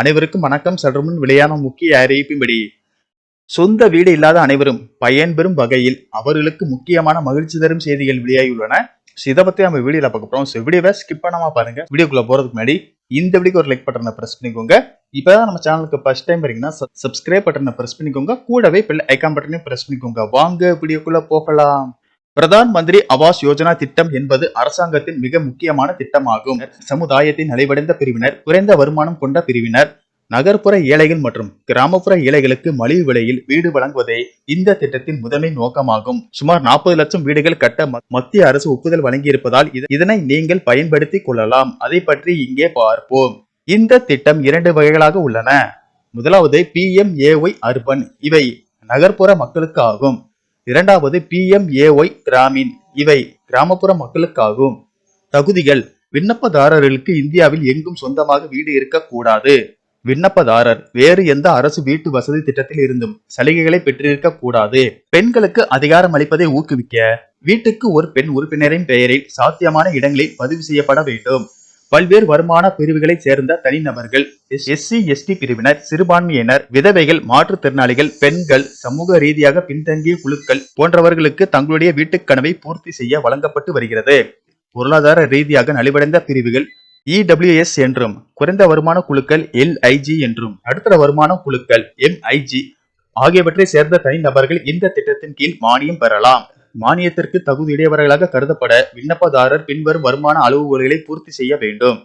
அனைவருக்கும் வணக்கம். சற்று முன் விளையான முக்கிய அறிவிப்பின்படி சொந்த வீடு இல்லாத அனைவரும் பயன்பெறும் வகையில் அவர்களுக்கு முக்கியமான மகிழ்ச்சி தரும் செய்திகள் வெளியாகியுள்ளன. ஸோ இதை பற்றி நம்ம வீடியோல பார்க்க போறோம். ஸோ வீடியோவை ஸ்கிப் பண்ணாம பாருங்க. வீடியோக்குள்ள போறதுக்கு முன்னாடி இந்த வீடியோக்கு ஒரு லைக் பட்டனை பிரஸ் பண்ணிக்கோங்க. இப்பதான் நம்ம சேனலுக்கு ஃபர்ஸ்ட் டைம் வரீங்கன்னா சப்ஸ்கிரைப் பட்டனை பிரஸ் பண்ணிக்கோங்க. கூடவே பெல் ஐக்கான் பட்டனையும் பிரஸ் பண்ணிக்கோங்க. வாங்க வீடியோக்குள்ள போகலாம். பிரதான் மந்திரி ஆவாஸ் யோஜனா திட்டம் என்பது அரசாங்கத்தின் மிக முக்கியமான திட்டமாகும். சமுதாயத்தின் நலிவடைந்த பிரிவினர் குறைந்த வருமானம் கொண்ட பிரிவினர் நகர்ப்புற ஏழைகள் மற்றும் கிராமப்புற ஏழைகளுக்கு மலிவு விலையில் வீடு வழங்குவதே இந்த திட்டத்தின் முதன்மை நோக்கமாகும். சுமார் நாற்பது லட்சம் வீடுகள் கட்ட ம- மத்திய அரசு ஒப்புதல் வழங்கியிருப்பதால் இது- இதனை நீங்கள் பயன்படுத்திக் கொள்ளலாம். அதை பற்றி இங்கே பார்ப்போம். இந்த திட்டம் இரண்டு வகைகளாக உள்ளன. முதலாவது பி எம் ஏஒய் அர்பன். இவை நகர்ப்புற மக்களுக்கு ஆகும் இரண்டாவது பிஎம்ஏஒய் கிராமின். இவை கிராமப்புற மக்களுக்காகும். தகுதிகள் விண்ணப்பதாரர்களுக்கு இந்தியாவில் எங்கும் சொந்தமாக வீடு இருக்கக்கூடாது. விண்ணப்பதாரர் வேறு எந்த அரசு வீட்டு வசதி திட்டத்தில் இருந்தும் சலுகைகளை பெற்றிருக்க கூடாது பெண்களுக்கு அதிகாரம் அளிப்பதை ஊக்குவிக்க வீட்டுக்கு ஒரு பெண் உறுப்பினரின் பெயரில் சாத்தியமான இடங்களில் பதிவு செய்யப்பட வேண்டும். பல்வேறு வருமான பிரிவுகளைச் சேர்ந்த தனிநபர்கள். எஸ்சி எஸ்டி பிரிவினர் சிறுபான்மையினர் விதவைகள் மாற்றுத்திறனாளிகள் பெண்கள் சமூக ரீதியாக பின்தங்கிய குழுக்கள் போன்றவர்களுக்கு தங்களுடைய வீட்டுக் கனவை பூர்த்தி செய்ய வழங்கப்பட்டு வருகிறது. பொருளாதார ரீதியாக நலிவடைந்த பிரிவுகள் இடபிள்யூஎஸ் என்றும் குறைந்த வருமான குழுக்கள் எல்ஐஜி என்றும் நடுத்தர வருமான குழுக்கள் எம்ஐஜி ஆகியவற்றை சேர்ந்த தனிநபர்கள் இந்த திட்டத்தின் கீழ் மானியம் பெறலாம். மானியத்திற்கு தகுதியுடையவர்களாக கருதப்பட விண்ணப்பதாரர் பின்வரும் வருமான அளவுகோல்களை பூர்த்தி செய்ய வேண்டும்.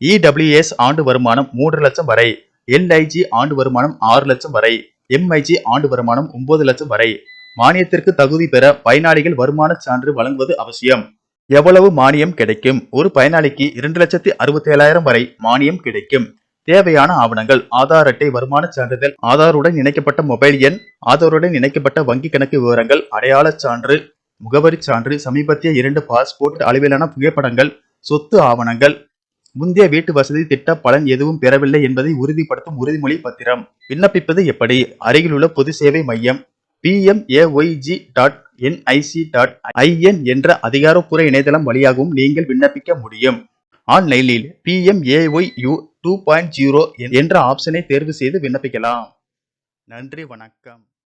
இடபிள்யூஎஸ் ஆண்டு வருமானம் மூன்று லட்சம் வரை எல்ஐஜி ஆண்டு வருமானம் ஆறு லட்சம் வரை எம்ஐஜி ஆண்டு வருமானம் ஒன்பது லட்சம் வரை. மானியத்திற்கு தகுதி பெற பயனாளிகள் வருமான சான்று வழங்குவது அவசியம். எவ்வளவு மானியம் கிடைக்கும்? ஒரு பயனாளிக்கு இரண்டு லட்சத்தி அறுபத்தி ஏழாயிரம் வரை மானியம் கிடைக்கும். தேவையான ஆவணங்கள் ஆதார் அட்டை வருமான சான்றிதழ் ஆதாருடன் இணைக்கப்பட்ட மொபைல் எண் ஆதாருடன் இணைக்கப்பட்ட வங்கி கணக்கு விவரங்கள் அடையாளச் சான்று முகவரி சான்று சமீபத்திய இரண்டு பாஸ்போர்ட் அளவிலான புகைப்படங்கள் சொத்து ஆவணங்கள் முந்தைய வீட்டு வசதி திட்ட பலன் எதுவும் பெறவில்லை என்பதை உறுதிப்படுத்தும் உறுதிமொழி பத்திரம். விண்ணப்பிப்பது எப்படி? அருகிலுள்ள பொது சேவை மையம் PMAYG dot NIC dot IN என்ற அதிகாரப்பூர்வ இணையதளம் வழியாகவும் நீங்கள் விண்ணப்பிக்க முடியும். ஆன்லைனில் பிஎம்ஏஒய்யூ டூ பாயிண்ட் ஜீரோ என்ற ஆப்ஷனை தேர்வு செய்து விண்ணப்பிக்கலாம். நன்றி வணக்கம்.